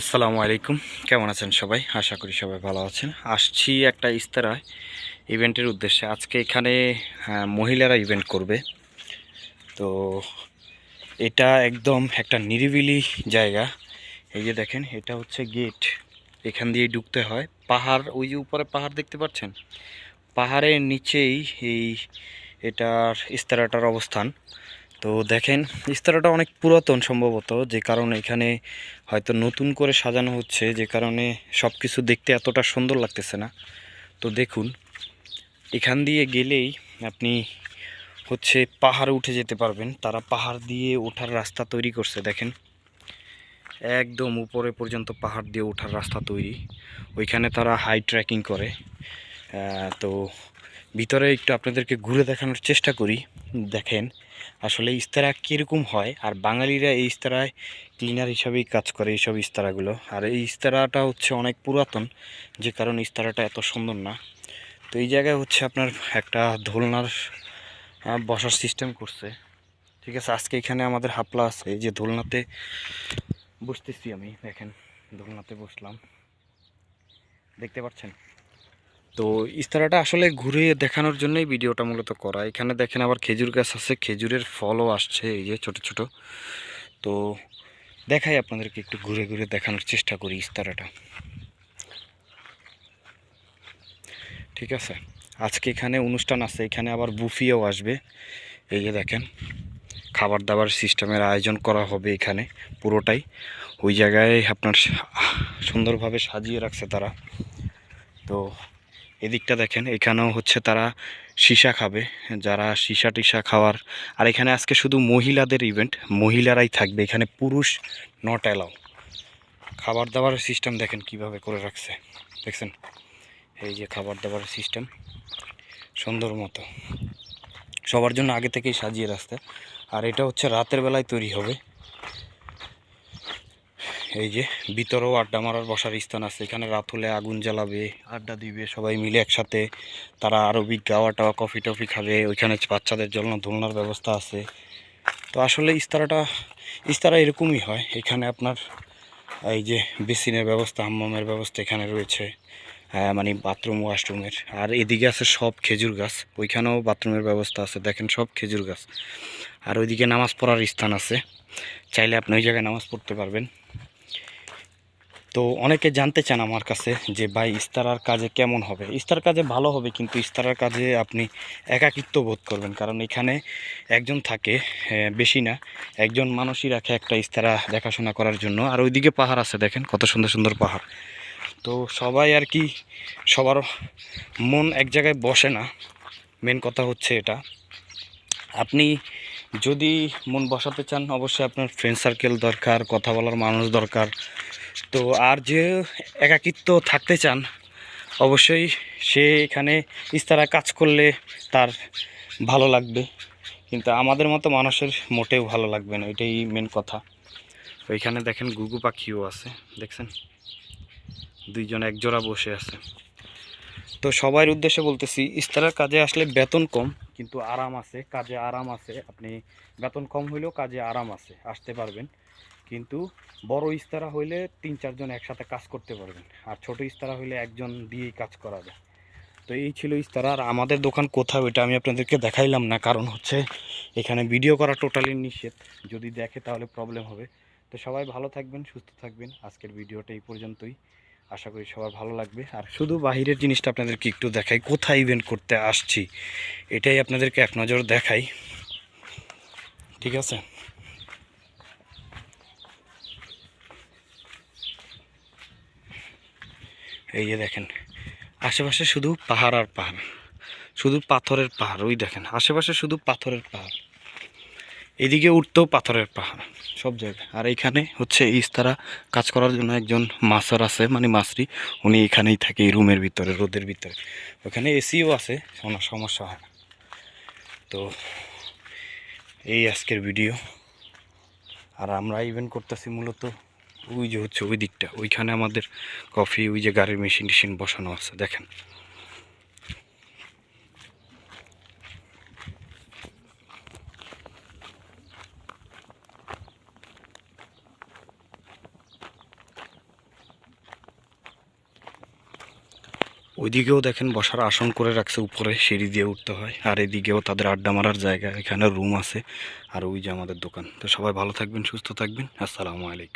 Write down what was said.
আসসালামু আলাইকুম। কেমন আছেন সবাই? আশা করি সবাই ভালো আছেন। আসছি একটা ইস্তারায় ইভেন্টের উদ্দেশ্যে। আজকে এখানে মহিলারা ইভেন্ট করবে। তো এটা একদম একটা নিরিবিলি জায়গা। এই যে দেখেন, এটা হচ্ছে গেট। এখান দিয়ে ঢুকতে হয়। পাহাড়, ওই যে উপরে পাহাড় দেখতে পাচ্ছেন? পাহাড়ের নিচেই এই এটার ইস্তারাটার অবস্থান। তো দেখেন ইস্তারাটা অনেক পুরাতন সম্ভবত, যে কারণে এখানে হয়তো নতুন করে সাজানো হচ্ছে, যে কারণে সব কিছু দেখতে এতটা সুন্দর লাগতেছে না। তো দেখুন, এখান দিয়ে গেলেই আপনি হচ্ছে পাহাড়ে উঠে যেতে পারবেন। তারা পাহাড় দিয়ে ওঠার রাস্তা তৈরি করছে, দেখেন। একদম উপরে পর্যন্ত পাহাড় দিয়ে ওঠার রাস্তা তৈরি। ওইখানে তারা হাই ট্রেকিং করে। তো ভিতরে একটু আপনাদেরকে ঘুরে দেখানোর চেষ্টা করি। দেখেন আসলে ইস্তারা কীরকম হয়? আর বাঙালিরা এই ইস্তারায় ক্লিনার হিসাবেই কাজ করে এইসব ইস্তারাগুলো। আর এই ইস্তারাটা হচ্ছে অনেক পুরাতন, যে কারণে ইস্তারাটা এত সুন্দর না। তো এই জায়গায় হচ্ছে আপনার একটা দোলনার বসার সিস্টেম করছে। ঠিক আছে, আজকে এখানে আমাদের হাপলা আছে। যে দোলনাতে বসতেছি আমি, দেখেন দোলনাতে বসলাম। দেখতে পাচ্ছেন? তো ইস্তারাটা আসলে ঘুরে দেখানোর জন্যই ভিডিওটা মূলত করা। এখানে দেখেন আবার খেজুর গাছ আছে, খেজুরের ফলও আসছে, এই যে ছোটো ছোটো। তো দেখাই আপনাদেরকে একটু ঘুরে ঘুরে দেখানোর চেষ্টা করি ইস্তারাটা ঠিক আছে? আজকে এখানে অনুষ্ঠান আছে, এখানে আবার বুফিও আসবে। এই যে দেখেন খাবার দাবার সিস্টেমের আয়োজন করা হবে এখানে পুরোটাই। ওই জায়গায় আপনার সুন্দরভাবে সাজিয়ে রাখছে তারা। তো এদিকটা দেখেন, এখানেও হচ্ছে তারা সীসা খাবে, যারা সীসা টিসা খাওয়ার। আর এখানে আজকে শুধু মহিলাদের ইভেন্ট মহিলারাই থাকবে, এখানে পুরুষ নট অ্যালাউ খাবার দাবারের সিস্টেম দেখেন কীভাবে করে রাখছে, দেখছেন? এই যে খাবার দাবারের সিস্টেম সুন্দর মতো। সবার জন্য আগে থেকেই সাজিয়ে রাখতে আর এটা হচ্ছে রাতের বেলায় তৈরি হবে। এই যে ভিতরেও আড্ডা মারার বসার স্থান আছে, এখানে রাত হলে আগুন জ্বালাবে, আড্ডা দিবে, সবাই মিলে একসাথে। তারা আরবিক গাওয়া টাওয়া, কফি টফি খাবে, ওইখানে বাচ্চাদের জন্য দোলনার ব্যবস্থা আছে। তো আসলে ইস্তারাটা, ইস্তারা এরকমই হয়। এখানে আপনার এই যে বেসিনের ব্যবস্থা, হাম্মামের ব্যবস্থা এখানে রয়েছে। হ্যাঁ মানে বাথরুম, ওয়াশরুমের। আর এদিকে আছে সব খেজুর গাছ, ওইখানেও বাথরুমের ব্যবস্থা আছে। দেখেন সব খেজুর গাছ। আর ওইদিকে নামাজ পড়ার স্থান আছে। চাইলে আপনি ওই জায়গায় নামাজ পড়তে পারবেন। তো অনেকে জানতে চান আমার কাছে যে, ভাই, ইস্তারার কাজে কেমন হবে? ইস্তার কাজে ভালো হবে, কিন্তু ইস্তারার কাজে আপনি একাকিত্ব বোধ করবেন। কারণ এখানে একজন থাকে বেশি না, একজন মানুষই রাখে একটা ইস্তারা দেখাশোনা করার জন্য। আর ওইদিকে পাহাড় আছে, দেখেন, কত সুন্দর সুন্দর পাহাড়। তো সবাই আর কি, সবার মন এক জায়গায় বসে না। মেন কথা হচ্ছে এটা। আপনি যদি মন বসাতে চান, অবশ্যই আপনার ফ্রেন্ড সার্কেল দরকার, কথা বলার মানুষ দরকার। তো আর যে একাকিত্ব থাকতে চান, অবশ্যই সে এখানে ইস্তারা কাজ করলে তার ভালো লাগবে। কিন্তু আমাদের মতো মানুষের মোটেও ভালো লাগবে না, এটাই মেন কথা। ওইখানে দেখেন গুগু পাখিও আছে, দেখছেন? দুইজন একজোড়া বসে আছে। তো সবার উদ্দেশ্যে বলতেছি, ইস্তারার কাজে আসলে বেতন কম, কিন্তু আরাম আছে, কাজে আরাম আছে। আপনি বেতন কম হইলেও কাজে আরাম আছে, আসতে পারবেন। কিন্তু বড় ইস্তারা হইলে তিন চারজন একসাথে কাজ করতে পারবেন। আর ছোট ইস্তারা হইলে একজন দিয়েই কাজ করা যায় তো এই ছিল ইস্তারা। আর আমাদের দোকান কোথাও, এটা আমি আপনাদেরকে দেখাইলাম না, কারণ হচ্ছে এখানে ভিডিও করা টোটালি নিষেধ। যদি দেখে তাহলে প্রবলেম হবে। তো সবাই ভালো থাকবেন, সুস্থ থাকবেন। আজকের ভিডিওটা এই পর্যন্তই। আশা করি সবার ভালো লাগবে। আর শুধু বাহিরের জিনিসটা আপনাদেরকে একটু দেখাই, কোথায় ইভেন্ট করতে আসছি, এটাই আপনাদেরকে এক নজর দেখাই। ঠিক আছে? এই যে দেখেন, আশেপাশে শুধু পাহাড় আর পাহাড়, শুধু পাথরের পাহাড়, ওই দেখেন, আশেপাশে শুধু পাথরের পাহাড়, এদিকে উঠতেও পাথরের পাহাড়, সব জায়গায়। আর এইখানে হচ্ছে ইস্তারা কাজ করার জন্য একজন মাসার আছে মানে মাসরি, উনি এখানেই থাকে, এই রুমের ভিতরে, রোদের ভিতরে। ওখানে এসিও আছে, কোনো সমস্যা হয় না। তো এই আজকের ভিডিও। আর আমরা ইভেন্ট করতেছি মূলত ওই যে হচ্ছে ওই দিকটা, ওইখানে আমাদের কফি, ওই যে গাড়ির মেশিন টেশিন বসানো আছে, দেখেন। ওইদিকেও দেখেন বসার আসন করে রাখছে, উপরে সিঁড়ি দিয়ে উঠতে হয়, আর এদিকেও তাদের আড্ডা মারার জায়গা, এখানে রুম আছে, আর ওই যে আমাদের দোকান। তো সবাই ভালো থাকবেন, সুস্থ থাকবেন, আসসালামু আলাইকুম।